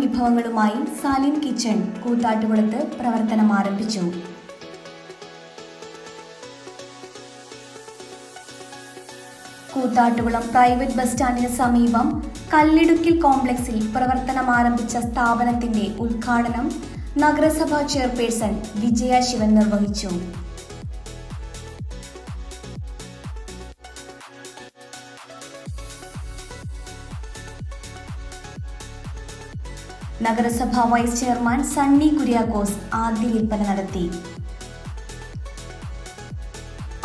വിഭവങ്ങളുമായി Salim kitchen കൂത്താട്ടുകുളത്ത് പ്രവർത്തനം ആരംഭിച്ചു. Koothattukulam private bus സ്റ്റാൻഡിന് സമീപം കല്ലിടുക്കിൽ കോംപ്ലക്സിൽ പ്രവർത്തനം ആരംഭിച്ച സ്ഥാപനത്തിന്റെ ഉദ്ഘാടനം നഗരസഭാ ചെയർപേഴ്സൺ വിജയ ശിവൻ നിർവഹിച്ചു. നഗരസഭാ വൈസ് ചെയർമാൻ സണ്ണി കുര്യാക്കോസ് ആദ്യ വിൽപ്പന നടത്തി.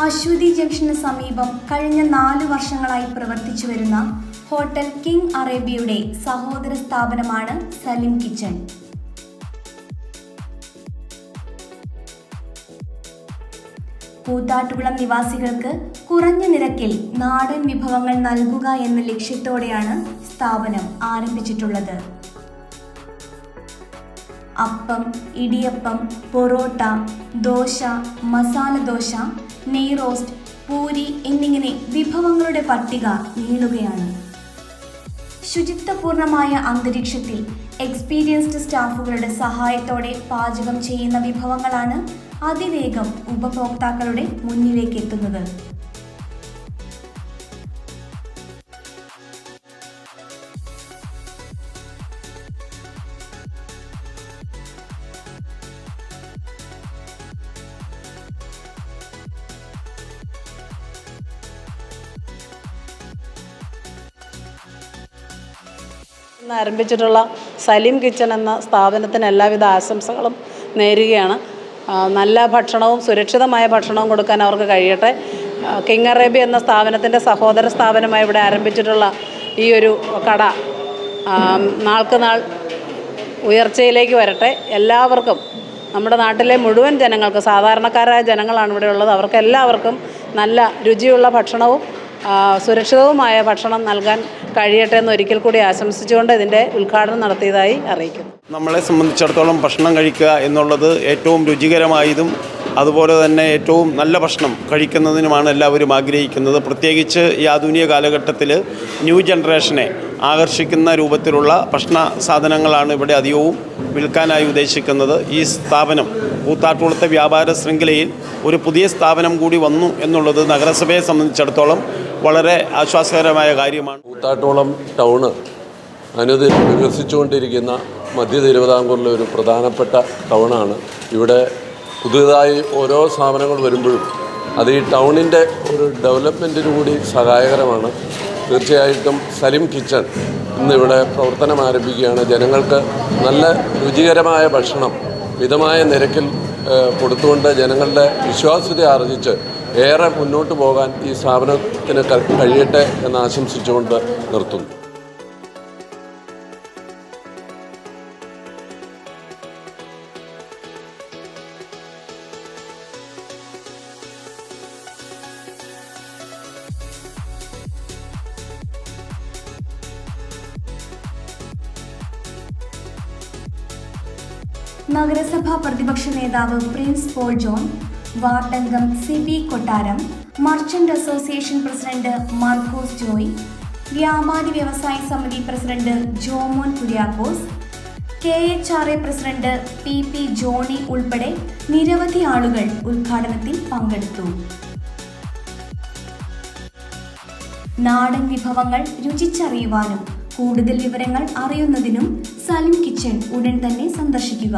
അശ്വതി ജംഗ്ഷന് സമീപം കഴിഞ്ഞ നാല് വർഷങ്ങളായി പ്രവർത്തിച്ചു വരുന്ന ഹോട്ടൽ കിങ് അറേബ്യയുടെ സഹോദര സ്ഥാപനമാണ് സലിം കിച്ചൺ. കൂത്താട്ടുകുളം നിവാസികൾക്ക് കുറഞ്ഞ നിരക്കിൽ നാടൻ വിഭവങ്ങൾ നൽകുക എന്ന ലക്ഷ്യത്തോടെയാണ് സ്ഥാപനം ആരംഭിച്ചിട്ടുള്ളത്. അപ്പം ഇടിയപ്പം പൊറോട്ട ദോശ മസാല ദോശ നെയ് റോസ്റ്റ് പൂരി എന്നിങ്ങനെ വിഭവങ്ങളുടെ പട്ടിക നീളുകയാണ്. ശുചിത്വപൂർണമായ അന്തരീക്ഷത്തിൽ എക്സ്പീരിയൻസ്ഡ് സ്റ്റാഫുകളുടെ സഹായത്തോടെ പാചകം ചെയ്യുന്ന വിഭവങ്ങളാണ് അതിവേഗം ഉപഭോക്താക്കളുടെ മുന്നിലേക്ക് എത്തുന്നത് ആരംഭിച്ചിട്ടുള്ള സലീം കിച്ചൺ എന്ന സ്ഥാപനത്തിന് എല്ലാവിധ ആശംസകളും നേരുകയാണ്. നല്ല ഭക്ഷണവും സുരക്ഷിതമായ ഭക്ഷണവും കൊടുക്കാൻ അവർക്ക് കഴിയട്ടെ. കിങ് അറേബ്യ എന്ന സ്ഥാപനത്തിന്റെ സഹോദര സ്ഥാപനമായി ഇവിടെ ആരംഭിച്ചിട്ടുള്ള ഈ ഒരു കട നാൾക്ക് നാൾ ഉയർച്ചയിലേക്ക് വരട്ടെ. എല്ലാവർക്കും നമ്മുടെ നാട്ടിലെ മുഴുവൻ ജനങ്ങൾക്ക് സാധാരണക്കാരായ ജനങ്ങളാണ് ഇവിടെ ഉള്ളത്. അവർക്ക് എല്ലാവർക്കും നല്ല രുചിയുള്ള ഭക്ഷണവും സുരക്ഷിതവുമായ ഭക്ഷണം നൽകാൻ കഴിയട്ടെ എന്ന് ഒരിക്കൽ കൂടി ആശംസിച്ചുകൊണ്ട് ഇതിന്റെ ഉദ്ഘാടനം നടത്തിയതായി അറിയിക്കുന്നു. നമ്മളെ സംബന്ധിച്ചിടത്തോളം ഭക്ഷണം കഴിക്കുക എന്നുള്ളത് ഏറ്റവും രുചികരമായതും അതുപോലെ തന്നെ ഏറ്റവും നല്ല ഭക്ഷണം കഴിക്കുന്നതിനുമാണ് എല്ലാവരും ആഗ്രഹിക്കുന്നത്. പ്രത്യേകിച്ച് ഈ ആധുനിക കാലഘട്ടത്തിൽ ന്യൂ ജനറേഷനെ ആകർഷിക്കുന്ന രൂപത്തിലുള്ള ഭക്ഷണ സാധനങ്ങളാണ് ഇവിടെ അധികവും വിൽക്കാനായി ഉദ്ദേശിക്കുന്നത്. ഈ സ്ഥാപനം കൂത്താട്ടുകുളത്തെ വ്യാപാര ശൃംഖലയിൽ ഒരു പുതിയ സ്ഥാപനം കൂടി വന്നു എന്നുള്ളത് നഗരസഭയെ സംബന്ധിച്ചിടത്തോളം വളരെ ആശ്വാസകരമായ കാര്യമാണ്. കൂത്താട്ടോളം ടൗണ് അനുദിനം വികസിച്ചുകൊണ്ടിരിക്കുന്ന മധ്യ തിരുവിതാംകൂറിലെ ഒരു പ്രധാനപ്പെട്ട ടൗണാണ്. ഇവിടെ പുതുതായി ഓരോ സ്ഥാപനങ്ങൾ വരുമ്പോഴും അത് ഈ ടൗണിന്റെ ഒരു ഡെവലപ്മെന്റിന് കൂടി സഹായകരമാണ്. തീർച്ചയായിട്ടും സലിം കിച്ചൺ ഇന്നിവിടെ പ്രവർത്തനം ആരംഭിക്കുകയാണ്. ജനങ്ങൾക്ക് നല്ല രുചികരമായ ഭക്ഷണം മിതമായ നിരക്കിൽ കൊടുത്തുകൊണ്ട് ജനങ്ങളുടെ വിശ്വാസ്യത ആർജിച്ച് ഏറെ മുന്നോട്ട് പോകാൻ ഈ സ്ഥാപനത്തിന് കഴിയട്ടെ എന്ന് ആശംസിച്ചുകൊണ്ട് നിർത്തുന്നു. നഗരസഭാ പ്രതിപക്ഷ നേതാവ് Prince Paul John വാർഡംഗം Sibi Kottaram merchant association president Markose Joy വ്യാപാരി വ്യവസായ സമിതി president Jomon Kuriakose K H R A president P P Johny ഉൾപ്പെടെ നിരവധി ആളുകൾ ഉദ്ഘാടനത്തിൽ പങ്കെടുത്തു. നാടൻ വിഭവങ്ങൾ രുചിച്ചറിയുവാനും കൂടുതൽ വിവരങ്ങൾ അറിയുന്നതിനും സലിം കിച്ചൺ ഉടൻ തന്നെ സന്ദർശിക്കുക.